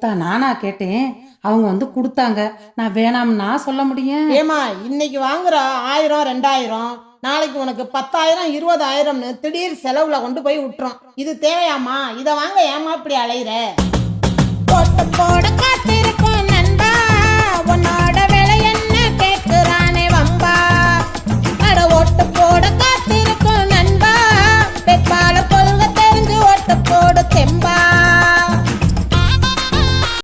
நான் கேட்டேன். அவங்க வந்து கொடுத்தாங்க. நான் வேணாம்னா சொல்ல முடியும்? ஏமா இன்னைக்கு வாங்குற ஆயிரம் ரெண்டாயிரம் நாளைக்கு உனக்கு பத்தாயிரம் இருபதாயிரம்னு திடீர் செலவுல கொண்டு போய் விட்டுரும். இது தேவையாமா இதை வாங்க ஏமா இப்படி அலையிற? போட்டு போட காத்திருக்கும் நண்பா. உன்னோட விலை என்ன கேட்கிறானே வம்பா. அட ஓட்டு போட காத்திருக்கும் நண்பா.